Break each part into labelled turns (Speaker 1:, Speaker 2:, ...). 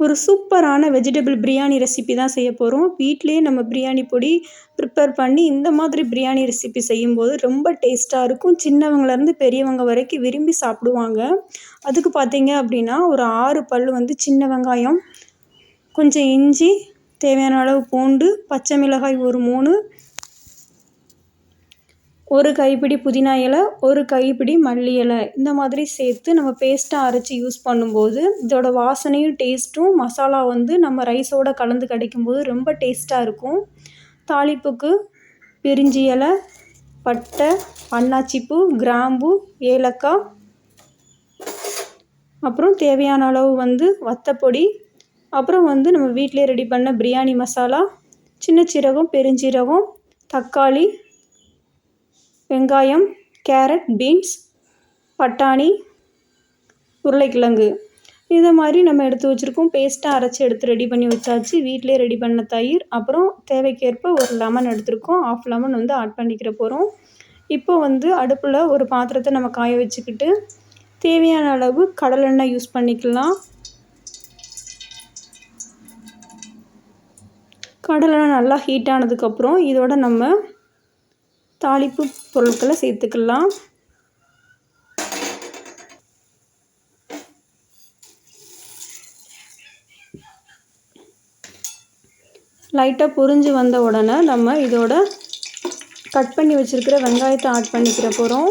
Speaker 1: ஒரு சூப்பரான vegetable biryani recipe தான் செய்ய போகிறோம் வீட்டிலேயே நம்ம பிரியாணி பொடி ப்ரிப்பேர் பண்ணி இந்த மாதிரி பிரியாணி ரெசிபி செய்யும்போது ரொம்ப டேஸ்ட்டாக இருக்கும். சின்னவங்கலேருந்து பெரியவங்க வரைக்கும் விரும்பி சாப்பிடுவாங்க. அதுக்கு பார்த்தீங்க அப்படின்னா ஒரு ஆறு பல் வந்து சின்ன வெங்காயம் கொஞ்சம் இஞ்சி தேவையான அளவு பூண்டு பச்சை மிளகாய் ஒரு மூணு ஒரு கைப்பிடி புதினா இலை ஒரு கைப்பிடி மல்லி இலை. இந்த மாதிரி சேர்த்து நம்ம பேஸ்ட்டாக அரைச்சி யூஸ் பண்ணும்போது இதோட வாசனையும் டேஸ்ட்டும் மசாலா வந்து நம்ம ரைஸோடு கலந்து கிடைக்கும்போது ரொம்ப டேஸ்ட்டாக இருக்கும். தாளிப்புக்கு பிரிஞ்சி இலை பட்டை அன்னாச்சிப்பூ கிராம்பு ஏலக்காய் அப்புறம் தேவையான அளவு வந்து வத்தப்பொடி அப்புறம் வந்து நம்ம வீட்டிலே ரெடி பண்ண பிரியாணி மசாலா சின்ன சீரகம் பெருஞ்சீரகம் தக்காளி வெங்காயம் கேரட் பீன்ஸ் பட்டாணி உருளைக்கிழங்கு. இதை மாதிரி நம்ம எடுத்து வச்சுருக்கோம். பேஸ்ட்டாக அரைச்சி எடுத்து ரெடி பண்ணி வச்சாச்சு. வீட்டிலே ரெடி பண்ண தயிர் அப்புறம் தேவைக்கேற்ப ஒரு லெமன் எடுத்துருக்கோம். ஆஃப் லெமன் வந்து ஆட் பண்ணிக்கிற போகிறோம் இப்போ வந்து அடுப்பில் ஒரு பாத்திரத்தை நம்ம காய வச்சுக்கிட்டு தேவையான அளவு கடலெண்ணெய் யூஸ் பண்ணிக்கலாம். கடலெண்ணெய் நல்லா ஹீட் ஆனதுக்கப்புறம் இதோட நம்ம தாளிப்பு பொருட்களை சேர்த்துக்கலாம். லைட்டாக புரிஞ்சு வந்த உடனே நம்ம இதோட கட் பண்ணி வச்சுருக்கிற வெங்காயத்தை ஆட் பண்ணிக்கிற போகிறோம்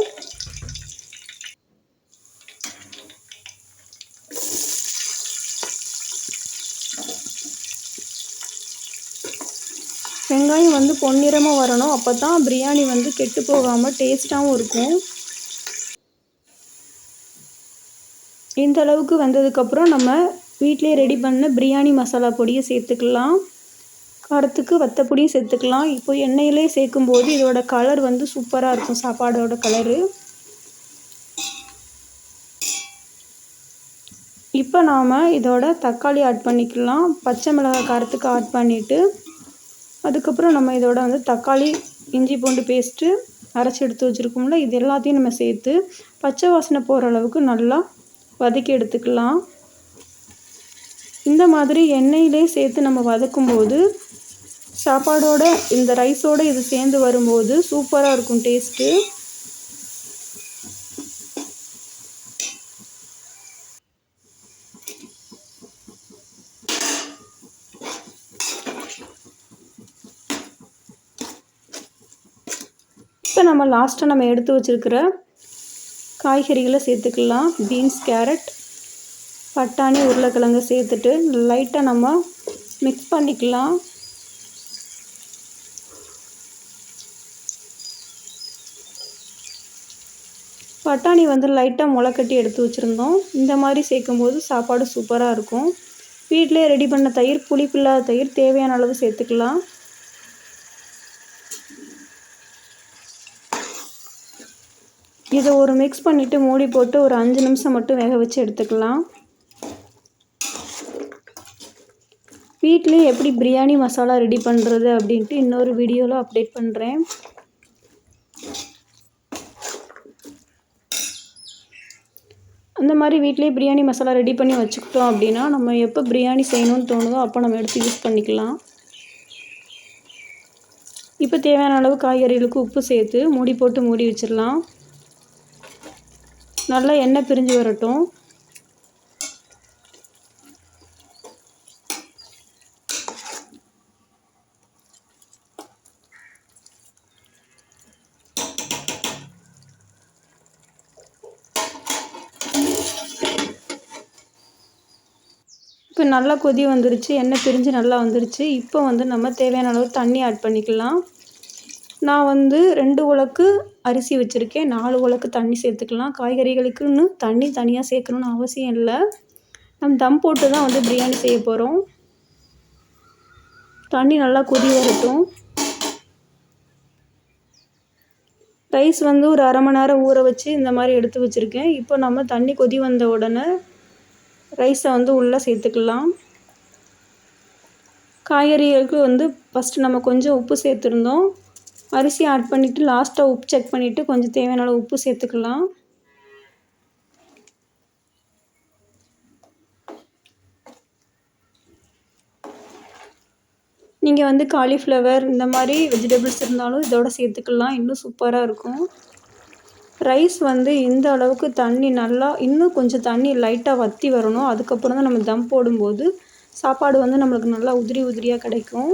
Speaker 1: வெங்காயம் வந்து பொன்னிறமாக வரணும். அப்போ தான் பிரியாணி வந்து கெட்டு போகாமல் டேஸ்ட்டாகவும் இருக்கும். இந்த அளவுக்கு வந்ததுக்கப்புறம் நம்ம வீட்டிலே ரெடி பண்ண பிரியாணி மசாலா பொடியை சேர்த்துக்கலாம். காரத்துக்கு வத்தப்பொடியும் சேர்த்துக்கலாம். இப்போ எண்ணெயிலே சேர்க்கும்போது இதோட கலர் வந்து சூப்பராக இருக்கும். சாப்பாடோட கலரு இப்போ நாம் இதோட தக்காளி ஆட் பண்ணிக்கலாம். பச்சை மிளகாய் காரத்துக்கு ஆட் பண்ணிவிட்டு அதுக்கப்புறம் நம்ம இதோட வந்து தக்காளி இஞ்சி பூண்டு பேஸ்ட்டு அரைச்சி எடுத்து வச்சுருக்கோம்ல இது எல்லாத்தையும் நம்ம சேர்த்து பச்சை வாசனை போகிற அளவுக்கு நல்லா வதக்கி எடுத்துக்கலாம். இந்த மாதிரி எண்ணெயிலே சேர்த்து நம்ம வதக்கும்போது சாப்பாடோட இந்த ரைஸோடு இது சேர்ந்து வரும்போது சூப்பராக இருக்கும் டேஸ்ட்டு இப்போ நம்ம லாஸ்ட்டாக நம்ம எடுத்து வச்சுருக்கிற காய்கறிகளை சேர்த்துக்கலாம். பீன்ஸ் கேரட் பட்டாணி உருளைக்கிழங்கு சேர்த்துட்டு லைட்டாக நம்ம மிக்ஸ் பண்ணிக்கலாம். பட்டாணி வந்து லைட்டாக முளைக்கட்டி எடுத்து வச்சுருந்தோம். இந்த மாதிரி சேர்க்கும்போது சாப்பாடு சூப்பராக இருக்கும். வீட்டிலே ரெடி பண்ண தயிர் புளிப்பில்லாத தயிர் தேவையான அளவு சேர்த்துக்கலாம். இதை ஒரு மிக்ஸ் பண்ணிவிட்டு மூடி போட்டு ஒரு அஞ்சு நிமிஷம் மட்டும் வேக வச்சு எடுத்துக்கலாம். வீட்டிலே எப்படி பிரியாணி மசாலா ரெடி பண்ணுறது அப்படின்ட்டு இன்னொரு வீடியோவில் அப்டேட் பண்ணுறேன் அந்த மாதிரி வீட்டிலே பிரியாணி மசாலா ரெடி பண்ணி வச்சுக்கிட்டோம் அப்படின்னா நம்ம எப்போ பிரியாணி செய்யணும்னு தோணுதோ அப்போ நம்ம எடுத்து யூஸ் பண்ணிக்கலாம். இப்போ தேவையான அளவு காய்கறிகளுக்கு உப்பு சேர்த்து மூடி போட்டு மூடி வச்சிடலாம். நல்லா எண்ணெய் பிரிஞ்சு வரட்டும். இப்போ நல்லா கொதி வந்துருச்சு எண்ணெய் பிரிஞ்சு நல்லா வந்துருச்சு. இப்போ வந்து நம்ம தேவையான அளவு தண்ணி ஆட் பண்ணிக்கலாம். நான் வந்து ரெண்டு உலக்கு அரிசி வச்சுருக்கேன். நாலு உலக்கு தண்ணி சேர்த்துக்கலாம். காய்கறிகளுக்குன்னு தண்ணி தனியாக சேர்க்கணுன்னு அவசியம் இல்லை. நம்ம தம் போட்டு தான் வந்து பிரியாணி செய்ய போகிறோம் தண்ணி நல்லா கொதி வரட்டும். ரைஸ் வந்து ஒரு அரை மணி நேரம் ஊற வச்சு இந்த மாதிரி எடுத்து வச்சுருக்கேன். இப்போ நம்ம தண்ணி கொதி வந்த உடனே ரைஸை வந்து உள்ளே சேர்த்துக்கலாம். காய்கறிகளுக்கு வந்து ஃபஸ்ட்டு நம்ம கொஞ்சம் உப்பு சேர்த்துருந்தோம். அரிசி ஆட் பண்ணிவிட்டு லாஸ்ட்டாக உப்பு செக் பண்ணிவிட்டு கொஞ்சம் தேவையான அளவு உப்பு சேர்த்துக்கலாம். நீங்கள் வந்து காலிஃப்ளவர் இந்த மாதிரி வெஜிடபிள்ஸ் இருந்தாலும் இதோட சேர்த்துக்கலாம். இன்னும் சூப்பராக இருக்கும். ரைஸ் வந்து இந்த அளவுக்கு தண்ணி நல்லா இன்னும் கொஞ்சம் தண்ணி லைட்டாக வற்றி வரணும். அதுக்கப்புறம் தான் நம்ம தம் போடும்போது சாப்பாடு வந்து நம்மளுக்கு நல்லா உதிரி உதிரியாக கிடைக்கும்.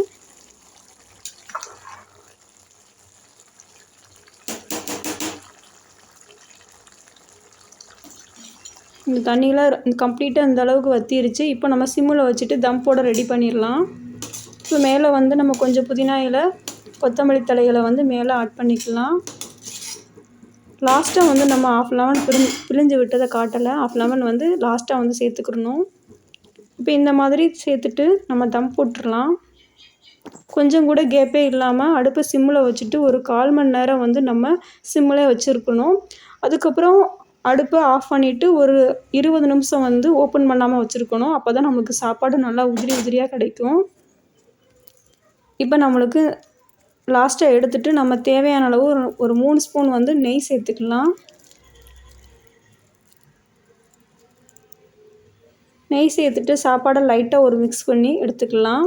Speaker 1: இந்த தண்ணியெலாம் கம்ப்ளீட்டாக இந்த அளவுக்கு வத்திருச்சு. இப்போ நம்ம சிம்மில் வச்சுட்டு தம் போட ரெடி பண்ணிடலாம். இப்போ மேலே வந்து நம்ம கொஞ்சம் புதினா இலை கொத்தமல்லி தலைகளை வந்து மேலே ஆட் பண்ணிக்கலாம். லாஸ்ட்டாக வந்து நம்ம ஆஃப் லெமன் பிரிஞ்சு பிழிஞ்சு விட்டதை காட்டலை. ஆஃப் லெமன் வந்து லாஸ்ட்டாக வந்து சேர்த்துக்கிடணும் இப்போ இந்த மாதிரி சேர்த்துட்டு நம்ம தம் போட்டுடலாம். கொஞ்சம் கூட கேப்பே இல்லாமல் அடுப்பை சிம்மில் வச்சுட்டு ஒரு கால் மணி நேரம் வந்து நம்ம சிம்மில் வச்சுருக்கணும். அதுக்கப்புறம் அடுப்பை ஆஃப் பண்ணிவிட்டு ஒரு இருபது நிமிஷம் வந்து ஓப்பன் பண்ணாமல் வச்சுருக்கணும். அப்போ தான் நம்மளுக்கு சாப்பாடு நல்லா உதிரி உதிரியாக கிடைக்கும். இப்போ நம்மளுக்கு லாஸ்ட்டாக எடுத்துகிட்டு நம்ம தேவையான அளவு ஒரு ஒரு மூணு ஸ்பூன் வந்து நெய் சேர்த்துக்கலாம். நெய் சேர்த்துட்டு சாப்பாடை லைட்டாக ஒரு மிக்ஸ் பண்ணி எடுத்துக்கலாம்.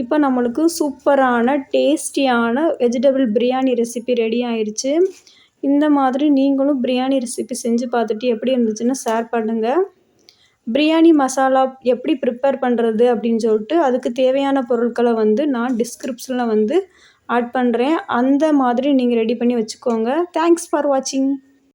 Speaker 1: இப்போ நம்மளுக்கு சூப்பரான டேஸ்டியான வெஜிடபிள் பிரியாணி ரெசிபி ரெடி ஆயிடுச்சு இந்த மாதிரி நீங்களும் பிரியாணி ரெசிபி செஞ்சு பார்த்துட்டு எப்படி இருந்துச்சுன்னு ஷேர் பண்ணுங்கள் பிரியாணி மசாலா எப்படி ப்ரிப்பேர் பண்ணுறது அப்படின்னு சொல்லிட்டு அதுக்கு தேவையான பொருட்களை வந்து நான் டிஸ்கிரிப்ஷனில் வந்து ஆட் பண்ணுறேன் அந்த மாதிரி நீங்கள் ரெடி பண்ணி வச்சுக்கோங்க. தேங்க்ஸ் ஃபார் வாட்சிங்